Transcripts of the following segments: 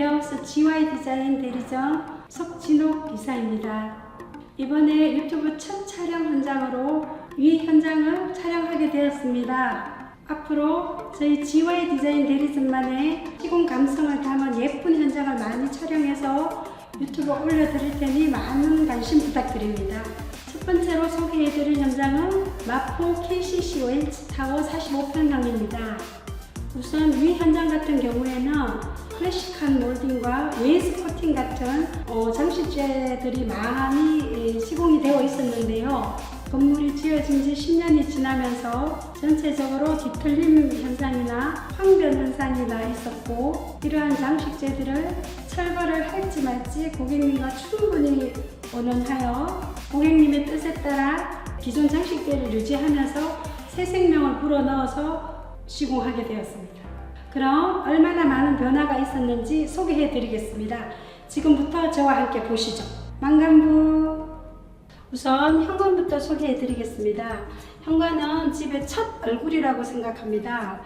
리하우스 GY 디자인 대리점 석진옥 이사입니다. 이번에 유튜브 첫 촬영 현장으로 위 현장을 촬영하게 되었습니다. 앞으로 저희 GY 디자인 대리점만의 시공 감성을 담은 예쁜 현장을 많이 촬영해서 유튜브에 올려드릴 테니 많은 관심 부탁드립니다. 첫 번째로 소개해드릴 현장은 마포 KCC 웬츠 타워 45평형입니다. 우선 위 현장 같은 경우에는 클래식한 몰딩과 웨이스코팅 같은 어, 장식재들이 많이 예, 시공이 되어 있었는데요. 건물이 지어진 지 10년이 지나면서 전체적으로 뒤틀림 현상이나 황변 현상이 나 있었고 이러한 장식재들을 철거를 할지 말지 고객님과 충분히 원원하여 고객님의 뜻에 따라 기존 장식재를 유지하면서 새 생명을 불어넣어서 시공하게 되었습니다. 그럼 얼마나 많은 변화가 있었는지 소개해 드리겠습니다. 지금부터 저와 함께 보시죠. 망간부 우선 현관부터 소개해 드리겠습니다. 현관은 집의 첫 얼굴이라고 생각합니다.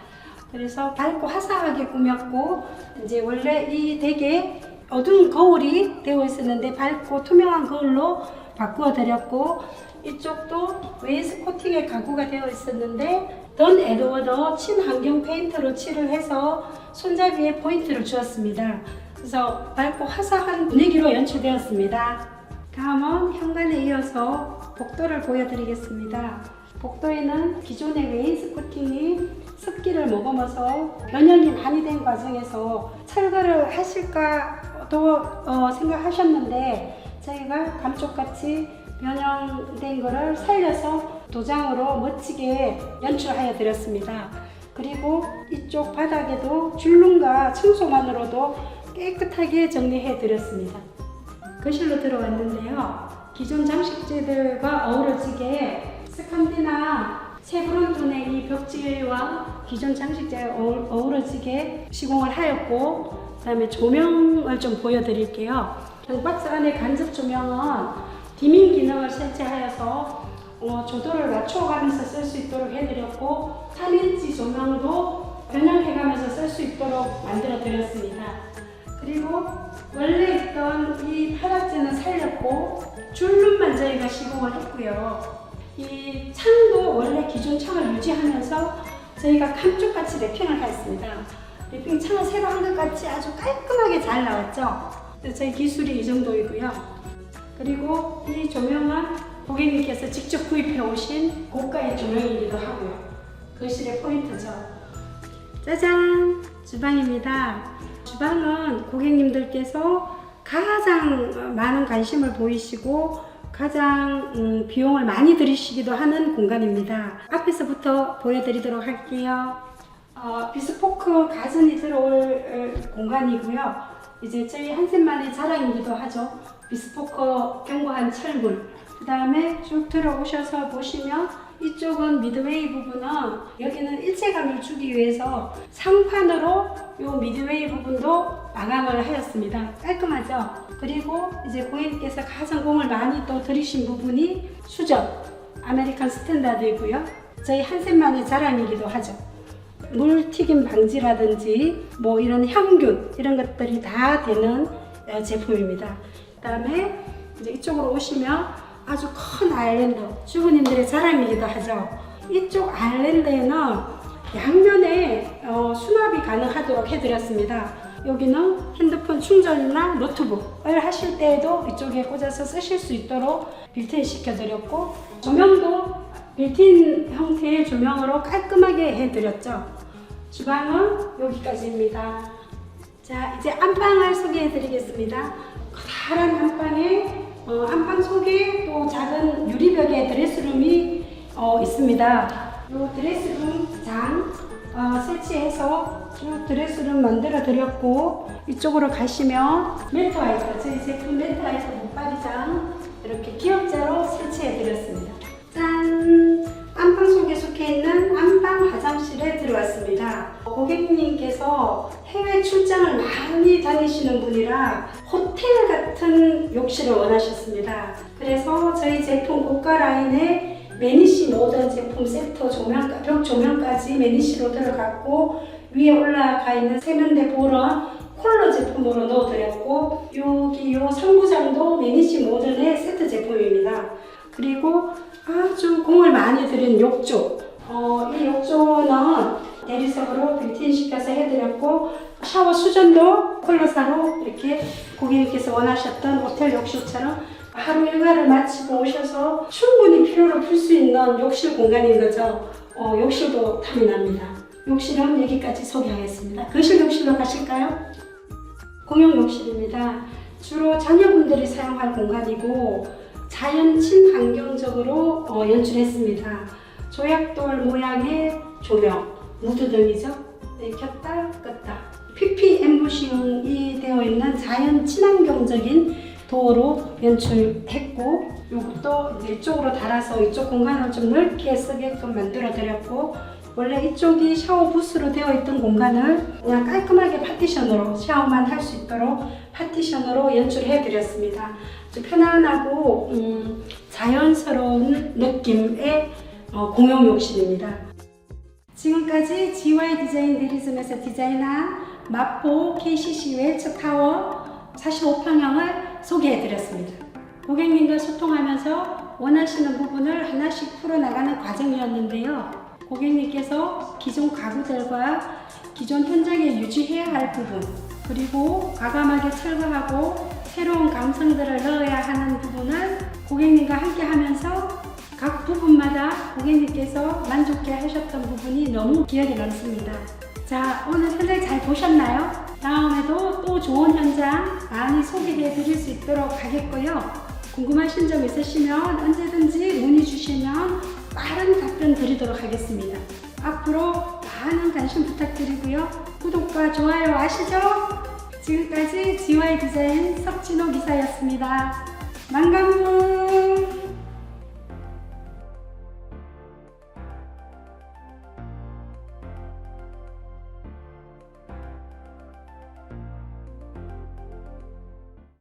그래서 밝고 화사하게 꾸몄고 이제 원래 이 댁에 어두운 거울이 되어 있었는데 밝고 투명한 거울로 바꾸어 드렸고 이쪽도 웨이스 코팅의 가구가 되어 있었는데 던 에드워더 친환경 페인트로 칠을 해서 손잡이에 포인트를 주었습니다. 그래서 밝고 화사한 분위기로 연출되었습니다. 다음은 현관에 이어서 복도를 보여드리겠습니다. 복도에는 기존의 웨이스 코팅이 습기를 머금어서 변형이 많이 된 과정에서 철거를 하실까도 어, 생각하셨는데 저희가 감쪽같이 변형된 거를 살려서 도장으로 멋지게 연출하여 드렸습니다. 그리고 이쪽 바닥에도 줄눈과 청소만으로도 깨끗하게 정리해 드렸습니다. 거실로 들어왔는데요. 기존 장식재들과 어우러지게 스칸디나 세브론톤의 이 벽지와 기존 장식재가 어우- 어우러지게 시공을 하였고 그 다음에 조명을 좀 보여드릴게요. 박스 안에 간접 조명은 디밍 기능을 설치하여서 어, 조도를 맞춰가면서 쓸 수 있도록 해드렸고 3인치 조명도 변형해가면서 쓸 수 있도록 만들어 드렸습니다. 그리고 원래 있던 이 타락재는 살렸고 줄눈만 저희가 시공을 했고요. 이 창도 원래 기존 창을 유지하면서 저희가 감쪽같이 랩핑을 했습니다. 랩핑 창을 새로 한 것 같이 아주 깔끔하게 잘 나왔죠. 저희 기술이 이 정도이고요. 그리고 이 조명은 고객님께서 직접 구입해 오신 고가의 조명이기도 하고요. 거실의 포인트죠. 짜잔! 주방입니다. 주방은 고객님들께서 가장 많은 관심을 보이시고 가장 음, 비용을 많이 들이시기도 하는 공간입니다. 앞에서부터 보여드리도록 할게요. 어, 비스포크 가전이 들어올 어, 공간이고요. 이제 저희 한샘만의 자랑이기도 하죠. 비스포크 견고한 철물. 그 다음에 쭉 들어오셔서 보시면 이쪽은 미드웨이 부분은 여기는 일체감을 주기 위해서 상판으로 이 미드웨이 부분도 마감을 하였습니다. 깔끔하죠? 그리고 이제 고객님께서 가장 공을 많이 또 들이신 부분이 수전 아메리칸 스탠다드이고요. 저희 한샘만의 자랑이기도 하죠. 물 튀김 방지라든지 뭐 이런 향균 이런 것들이 다 되는 어, 제품입니다. 그다음에 이제 이쪽으로 오시면 아주 큰 아일랜드 주부님들의 자랑이기도 하죠. 이쪽 아일랜드에는 양면에 어, 수납이 가능하도록 해드렸습니다. 여기는 핸드폰 충전이나 노트북을 하실 때에도 이쪽에 꽂아서 쓰실 수 있도록 빌트인 시켜드렸고 조명도 빌트인 형태의 조명으로 깔끔하게 해드렸죠. 주방은 여기까지입니다. 자, 이제 안방을 소개해 드리겠습니다. 커다란 안방에 어, 안방 속에 또 작은 유리벽에 드레스룸이 어, 있습니다. 이 드레스룸 장 어, 설치해서 쭉 드레스룸 만들어 드렸고 이쪽으로 가시면 아이터 저희 제품 아이터 목바리장 이렇게 기역자로 설치해 드렸습니다. 짠! 안방 속에 속해 있는 안방 화장실에 들어왔습니다. 고객님께서 해외 출장을 많이 다니시는 분이라 호텔 같은 욕실을 원하셨습니다. 그래서 저희 제품 고가 라인에 매니시 모던 제품 세트 조명, 벽 조명까지 매니시로 들어갔고 위에 올라가 있는 세면대 볼은 컬러 제품으로 넣어드렸고 여기 요 상부장도 매니시 모던의 세트 제품입니다. 그리고 아주 공을 많이 들인 욕조. 어, 이 욕조는 대리석으로 빌트인 시켜서 해드렸고 샤워 수전도 컬러사로 이렇게 고객님께서 원하셨던 호텔 욕실처럼 하루 일과를 마치고 오셔서 충분히 피로를 풀 수 있는 욕실 공간인 거죠. 어, 욕실도 탐이 납니다. 욕실은 여기까지 소개하겠습니다. 거실 욕실로 가실까요? 공용 욕실입니다. 주로 자녀분들이 사용할 공간이고 자연 친환경적으로 어, 연출했습니다. 조약돌 모양의 조명, 무드등이죠. 네, 켰다 껐다. PP 엠보싱이 되어 있는 자연 친환경적인 도어로 연출했고 이것도 이쪽으로 달아서 이쪽 공간을 좀 넓게 쓰게끔 만들어 드렸고 원래 이쪽이 샤워 부스로 되어 있던 공간을 그냥 깔끔하게 파티션으로 샤워만 할 수 있도록 파티션으로 연출해 드렸습니다. 아주 편안하고 음, 자연스러운 느낌의 어, 공용 욕실입니다. 지금까지 GY 디자인 리즘에서 디자인한 마포 KCC 웰츠 타워 45평형을 소개해 드렸습니다. 고객님과 소통하면서 원하시는 부분을 하나씩 풀어나가는 과정이었는데요. 고객님께서 기존 가구들과 기존 현장에 유지해야 할 부분, 그리고 과감하게 철거하고 새로운 감성들을 넣어야 하는 부분을 고객님과 함께 하면서 각 부분마다 고객님께서 만족해 하셨던 부분이 너무 기억에 남습니다. 자, 오늘 현장 잘 보셨나요? 다음에도 또 좋은 현장 많이 소개해 드릴 수 있도록 하겠고요. 궁금하신 점 있으시면 언제든지 문의 주시면 빠른 답변 드리도록 하겠습니다. 앞으로 많은 관심 부탁드리고요. 구독과 좋아요 아시죠? 지금까지 GY 디자인 석진호 기사였습니다. 만감무